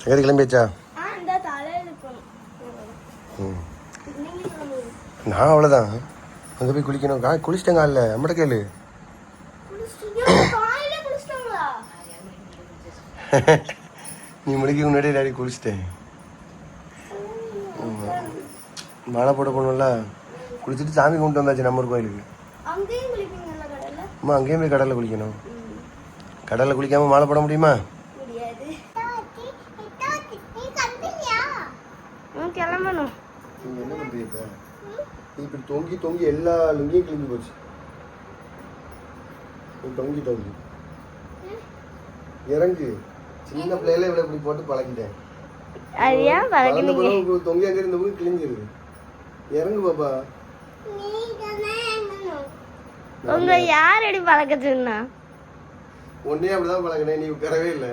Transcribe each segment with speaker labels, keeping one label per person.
Speaker 1: சங்கதி கிளம்பியாச்சா? நான் அவ்வளோதான் அங்கே போய் குளிக்கணும். கா குளிச்சிட்டேங்க இல்லை நம்மகிட்ட கேளு. நீ முடிக்க முன்னாடி டாடி குளிச்சிட்டேன். மாலை போட போகணும்ல. குளிச்சுட்டு சாமி கொண்டு வந்தாச்சு நம்ம கோயிலுக்கு. அம்மா அங்கேயும் போய் கடலில் குளிக்கணும். கடலில் குளிக்காமல் மாலை போட முடியுமா?
Speaker 2: கிளம்பணும்.
Speaker 1: நீ என்ன பண்ணுறீங்க இப்படி தொங்கி தொங்கி எல்லா லுங்கியும் கிளம்பி போச்சு. தொங்கி தொங்கி. இறங்கு. சின்ன பிள்ளையில இவ்வளோ இப்படி போட்டு பழக்கிட்டேன்
Speaker 2: அது ஏன்
Speaker 1: பிறகு தொங்கி அங்கே இருந்த போது கிழிஞ்சிருது. இறங்கு பாப்பா.
Speaker 2: உங்க யார் அடி பழக்கத்துன்னா
Speaker 1: உன்னே அப்படிதான் பழகினேன். நீ உட்காரவே இல்லை.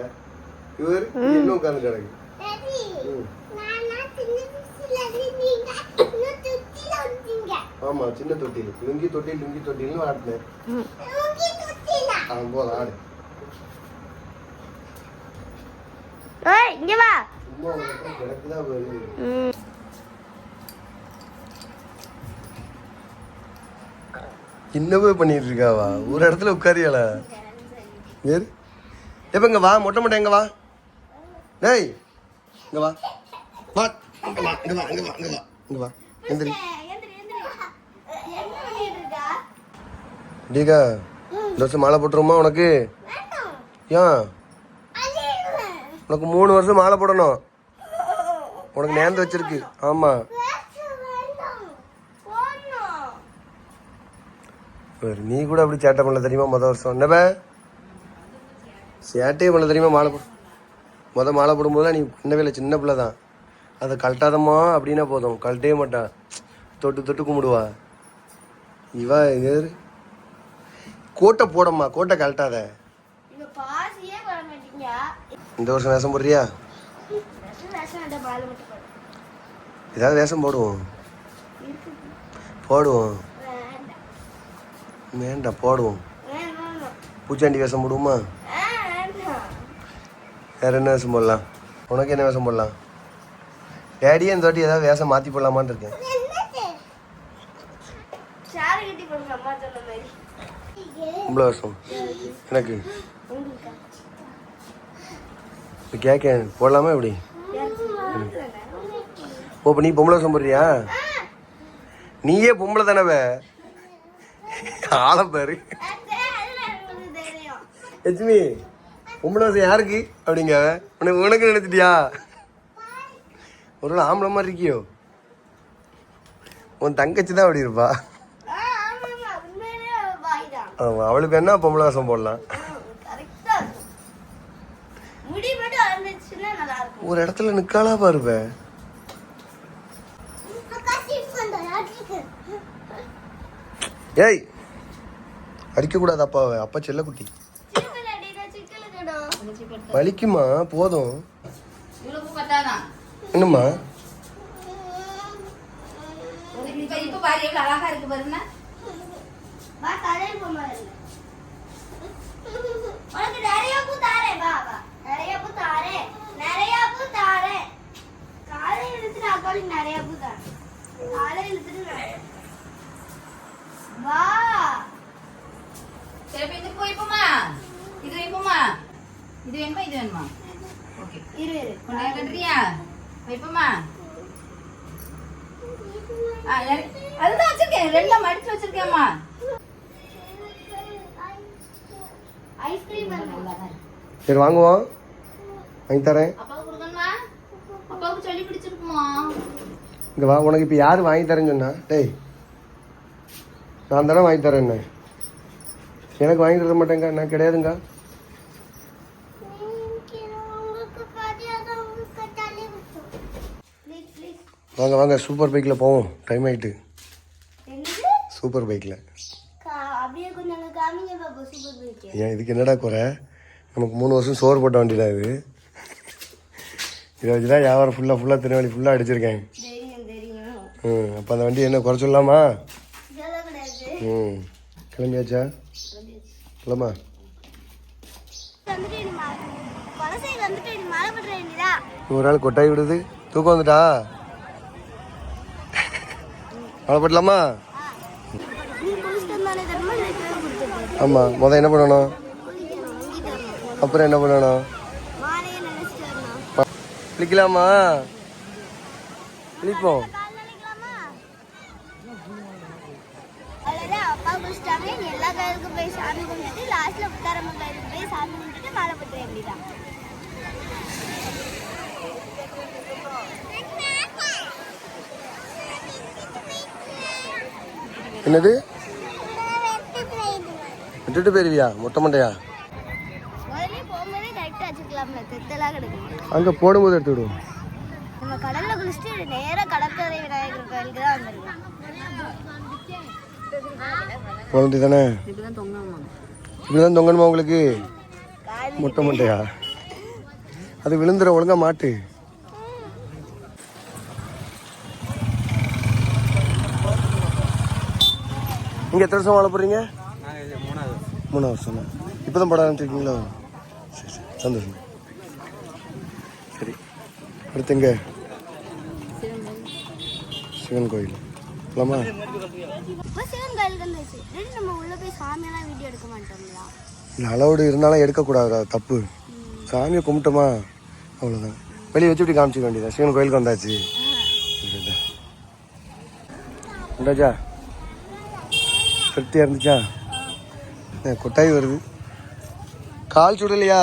Speaker 1: இவர் இன்னும் உட்கார்ந்து கிடக்கு. ஆமா சின்ன தொட்டில் லுங்கி தொட்டில் லுங்கி தொட்டில்னு ஆடினேன் ஆ போதும் ஆடு.
Speaker 2: இங்க வா.
Speaker 1: கிடக்குதான்
Speaker 2: ம்.
Speaker 1: என்னவே பண்ணிட்டு இருக்காவா? ஒரு இடத்துல உட்காரியாளா? ஏறு எப்போ இங்கே வா? மொட்டை மொட்டை எங்கே வா? டேய் இங்கே வா. வா. இங்கே வா இங்கே வா இங்கே வா இங்கே வா. இங்கே வா. எந்திரி. டீகா இந்த வருஷம் மாலை போட்டுருமா உனக்கு? ஏன்? உனக்கு மூணு வருஷம் மாலை போடணும். உனக்கு நேர்ந்து வச்சிருக்கு. ஆமா. நீ கூட அப்படி சேட்டை பண்ணல தெரியுமா மொதல் வருஷம்? என்னப்ப? சேட்டையே பண்ணல தெரியுமா மாலை போடு. முத மாலை போடும்போதுலாம் நீ சின்ன வேலை சின்ன பிள்ளை தான். அதை கழட்டாதம்மா அப்படின்னா போதும். கழட்டவே மாட்டான் தொட்டு தொட்டு கும்பிடுவா. இவா ஏறு கோட்டை போடம்மா கோட்டை கழட்டாத. இந்த வருஷம் வேஷம் போடுறியா. ஏதாவது வேஷம் போடுவோம். போடுவோம்.
Speaker 2: வேண்டாம்.
Speaker 1: போடுவோம். பூச்சாண்டி வேஷம் போடுவோமா? வேற என்ன வேஷம் போடலாம்? உனக்கு என்ன வேஷம் போடலாம்? டேடியே இந்த வாட்டி ஏதாவது வேஷம் மாற்றி போடலாமான்னு இருக்கேன். பொம்பளை வேஷம் எனக்கு? கேட்க போடலாமா எப்படி? ஓ இப்போ நீ பொம்பளை வேஷம் போடுறியா? நீயே பொம்பளை தானே ஆளை பாரு. லட்சுமி பொம்பளை யாருக்கு அப்படிங்க? உனக்கு உனக்கு நினைச்சிட்டியா? ஒரு வேளை ஆம்பளை மாதிரி இருக்கியோ? உன் தங்கச்சி தான் அப்படி இருப்பா. ஆமாம் அவளுக்கு என்ன பொம்பளை வேஷம் போடலாம். ஒரு இடத்துல நிற்காளா பாருப்ப. ஏய் அடிக்கக்கூடாது அப்பாவை. அப்பா செல்லக்குட்டி.
Speaker 2: போம்மா இல்லை. உனக்கு நிறைய பூ தாரேன். காலை இழுத்துட்டு நிறைய. வா.
Speaker 3: சரி இப்ப இந்த பூ இப்பமா இது வைப்போமா? இது வேணுமா? இது வேணுமா? ஓகே
Speaker 2: இரு இரு.
Speaker 3: கொண்டாந்து கட்டுறியா? வைப்போமா ஆ, இறி- அதுதான் வச்சிருக்கேன். ரெண்டுல மடிச்சு வச்சிருக்கேம்மா.
Speaker 2: ஐஸ்கிரீம் வேணும்?
Speaker 3: நல்லாதான் இருக்கு.
Speaker 1: சரி வாங்குவோம். வாங்கி தரேன்.
Speaker 3: அப்பாவுக்கு சொல்லி பிடிச்சிருக்குமா
Speaker 1: இங்க வா உனக்கு இப்போ யார் வாங்கி தரேன்னு சொன்னா? டேய் நான் தானே வாங்கி தரேன் என்ன எனக்கு வாங்கி தர மாட்டேங்க நான் கிடையாதுங்க. வாங்க வாங்க சூப்பர் பைக்கில் போவோம். டைம்
Speaker 2: என்னது?
Speaker 1: சூப்பர் பைக்கில் ஏன் இதுக்கு என்னடா குறை? நமக்கு மூணு வருஷம் சோறு போட்ட வண்டி தான் இது இதை வச்சு தான் வியாபாரம் ஃபுல்லாக ஃபுல்லாக திருநெல்வேலி ஃபுல்லாக அடிச்சிருக்கேன். ம் அப்போ அந்த வண்டி என்ன குறை சொல்லலாமா? ம் கிளம்பியாச்சா? கிளம்பா.
Speaker 2: அந்த வந்துட்டு இனி மா- குலசைக்கு வந்துட்டு இனி மழை பண்ற வேண்டியதா
Speaker 1: ஒரு ஆள் கொட்டாய் விடுது. தூக்கம் வந்துட்டா?
Speaker 2: கொடுத்துருக்கேன்
Speaker 1: ஆமாம் முத என்ன பண்ணணும்? அப்புறம் என்ன பண்ணணும்? குளிக்கலாமா? குளிப்போம்
Speaker 2: கால் நினைக்கலாமா அவ்வளோதான் அப்பா குளிச்சிட்டாங்க நீ எல்லா கோயிலுக்கும் போய் சாமி கும்பிட்டுட்டு லாஸ்ட்ல முத்தாரம்மன் கோயிலுக்கு போய் சாமி கும்பிட்டுட்டு மாலை பற்ற வேண்டியதான்
Speaker 1: என்னது? விட்டுட்டு போயிருவியா? மொட்டை மண்டையா? அங்கே போடும்போது எடுத்து விடுவோம்.
Speaker 2: நம்ம கடல்ல குளிச்சுட்டு நேரா கடற்கரை விநாயகர் கோயிலுக்கு தான் வந்திருக்கோம்.
Speaker 1: குழந்தை தானே
Speaker 3: இப்படிதான்
Speaker 1: தொங்கணுமா? உங்களுக்கு? மொட்டை மண்டையா? அது விழுந்துற ஒழுங்கா மாட்டு. நீங்க எத்தனை வருஷம் வாழ போறீங்க? மூணாவது வருஷம். இப்பதான் படம் ஆரம்பிச்சிருக்கீங்களோ? சரி சரி. சந்தோஷம். சரி. அடுத்து எங்க? சிவன் கோயில். போலாமா?
Speaker 2: இப்போ சிவன் கோயிலுக்கு வந்துச்சு. ரெண்டு நம்ம உள்ள போய் சாமியெல்லாம் வீடியோ எடுக்க மாட்டோம்ல.
Speaker 1: இல்லை அளவோடு இருந்தாலும் எடுக்கக்கூடாது தப்பு. சாமியை கும்பிட்டோமா? அவ்வளோதான் வெளியே வச்சு இப்படி காமிச்சிக்க வேண்டியதான் சிவன் கோயிலுக்கு வந்தாச்சு. உண்டாச்சா திருப்தியாக இருந்துச்சா? கொட்டாய் வருது. கால் சுடலையா?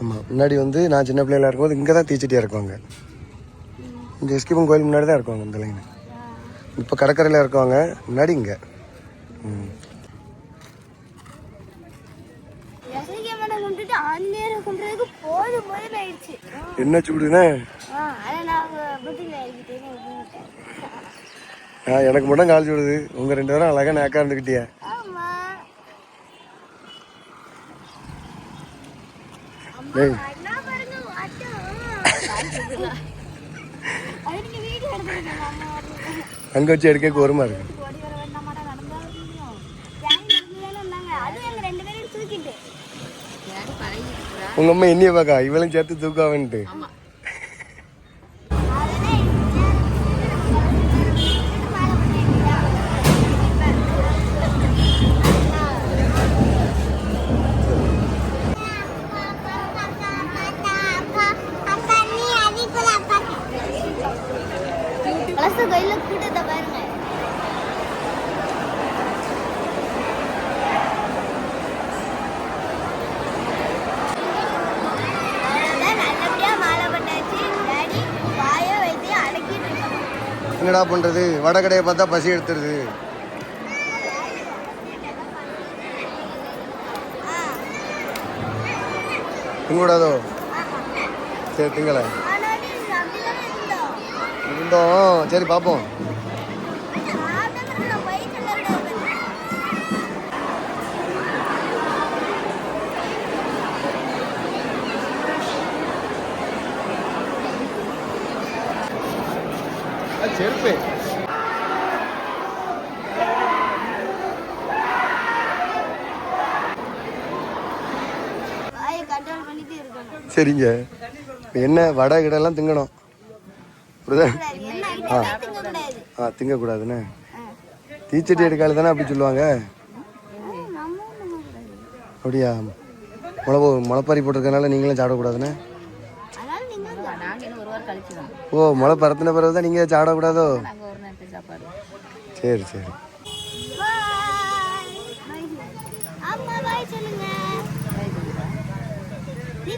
Speaker 1: ஆமாம் முன்னாடி வந்து நான் சின்ன பிள்ளையில இருக்கும்போது இங்கே தான் தீச்சட்டியாக இருக்குவாங்க. இந்த எஸ்கிபம் கோயில் முன்னாடி தான் இருக்குவாங்க இந்த லைன் இப்போ கடற்கரையில் இருக்குவாங்க முன்னாடி இங்கே. ம்.
Speaker 2: கும்பிட்டுட்டு ஆஞ்சநேயரை கும்பிட்றதுக்கு போதும் போதும் ஆயிடுச்சு.
Speaker 1: என்ன
Speaker 2: ஆ
Speaker 1: எனக்கு மட்டும் கால் சுடுது. உங்கள் ரெண்டு பேரும் அழகாக நேக்கா இருந்துக்கிட்டியா
Speaker 2: ஆமா.
Speaker 1: டேய்
Speaker 2: அண்ணா பாருங்க வாட்டம் அதுக்கு வீடியோ எடுத்துருக்கேன் அம்மா வரல.
Speaker 1: அங்கே வச்சு எடுக்க ஒருமா இருக்கு. உங்கள் அம்மா என்னைய பார்க்கா இவளும் சேர்த்து தூக்காவன்ட்டு.
Speaker 2: கையில கூட்டத்தை பாருங்க.
Speaker 1: என்னடா பண்ணுறது வடகடையை பார்த்தா பசி எடுத்துருது. திங்கக்கூடாதோ? சரி திங்கலை.
Speaker 2: இருந்தோம்.
Speaker 1: சரி பார்ப்போம்
Speaker 2: சாப்பிட்டா நான் போய் சொல்லக்கூடாது
Speaker 1: செருப்பு. சரிங்க. இப்ப என்ன வடை கிடெல்லாம் திங்கணும்.
Speaker 2: திங்கக்கூடாது
Speaker 1: ஆ. திங்கக்கூடாதுண்ணே தீச்சட்டி எடுக்காது தானே அப்படி சொல்லுவாங்க? அப்படியா? முளை முளைப்பாரி போட்டிருக்கனால நீங்களும் சாப்பிடக்கூடாதுண்ணே ஓ முளை பறத்தின பிறகு தான் நீங்கள் சாப்பிடக்கூடாதோ?
Speaker 3: சாப்பாடு
Speaker 1: சரி சரி.
Speaker 2: நீ